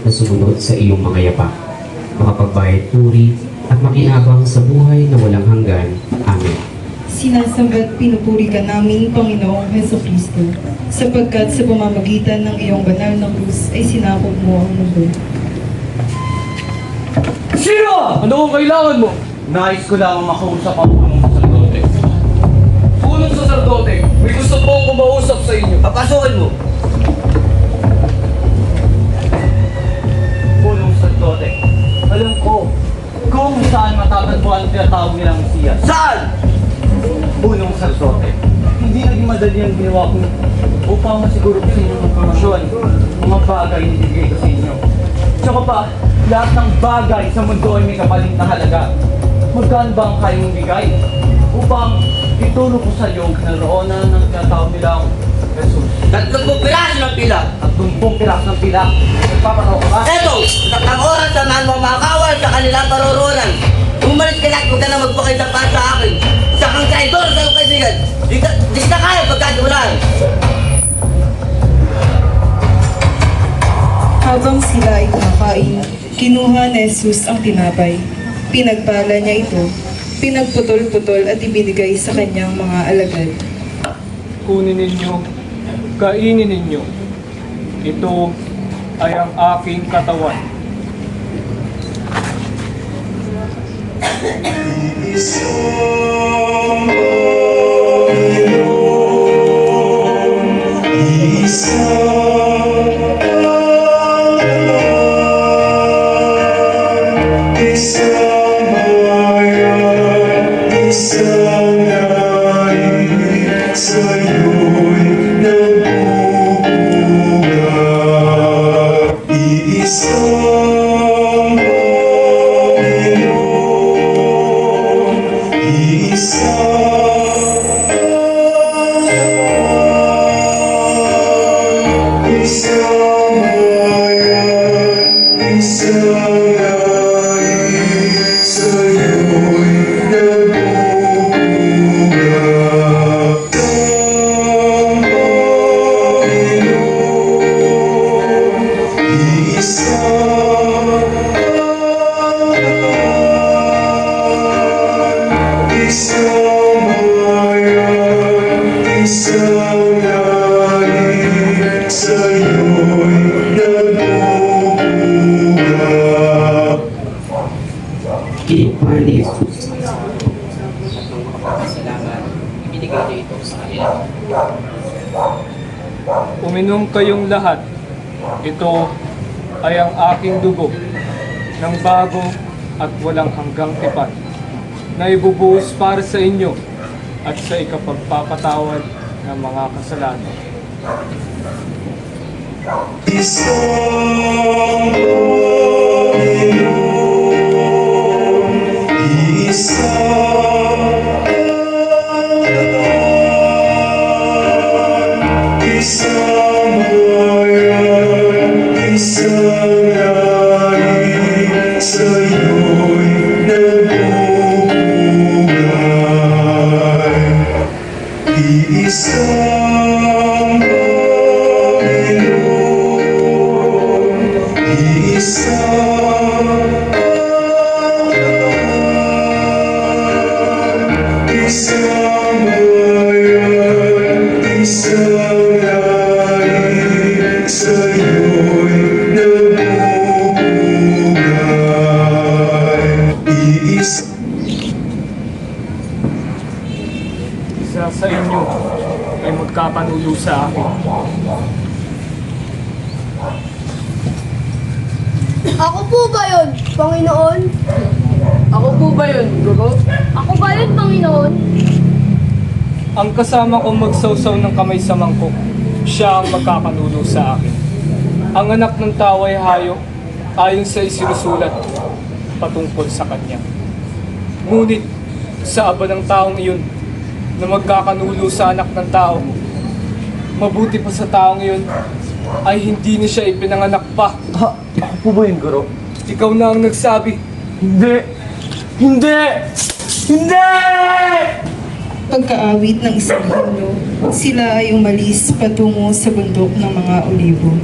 maging dapat na sumunod sa iyong mga yapak, makapagbayad puri at makinabang sa buhay na walang hanggan. Amen. Sinasambat pinupuri ka namin, Panginoong Heso Kristo, sapagkat sa pamamagitan ng iyong banal na krus ay sinakop mo ang mundo. Sino? Ano kung kailangan mo? Nais ko lang makausap ang punong sacerdote. Punong sacerdote, may gusto po akong mausap sa inyo. Papasukin Punong sacerdote, hindi naging madali ang ginawa ko upang masiguro ko sa inyo ng promosyon, mga bagay na ibigay ko sa inyo. Tsaka pa, lahat ng bagay sa mundo ay may kapalit na halaga. Magkano ba ang kaya mong bigay? Upang itulong ko sa iyo ang kinaroonan ng tinatawag nilang Jesus. Tatlong piraso ng pila. At tumpong piras ng pila. Nagpapataw ka ba? Eto, tatlong oras samahan mo ang mga kawal sa kanilang paroroonan. Umalis ka na, huwag ka na magpakita pa sa akin. Kaibigan. Di ka, di ka kaya pagkatiwalaan. Habang sila ay kumakain, kinuha ni Jesus ang tinapay. Pinagpala niya ito, pinagputol-putol at ibinigay sa kanyang mga alagad. kunin ninyo, kainin ninyo. Ito ay ang aking katawan. Senhor. so. Kinuha ni Jesus Uminom kayong lahat. Ito ay ang aking dugo ng bago at walang hanggang tipan na ibubuhos para sa inyo at sa ikapagpapatawad ng mga kasalanan. sa'yo'y nagbubuhay Iisang Panginoon Iisang Isa sa inyo ay magkakanulo sa akin. Ako po ba yun, Panginoon? Ako po ba yun, Guro? Ako ba yun, Panginoon? Ang kasama kong magsawsaw ng kamay sa mangkok, siya ang magkakanulo sa akin. Ang anak ng tao ay hayo, ayon sa isinusulat patungkol sa kanya. Ngunit sa aba ng taong iyon na magkakanulo sa anak ng tao, mabuti pa sa taong iyon ay hindi niya siya ipinanganak pa. Ha? Ako po ba yun, Guro? Ikaw na ang nagsabi, Hindi! Hindi! Hindi! pagkaawit ng isang himno, sila ay umalis patungo sa bundok ng mga olibo.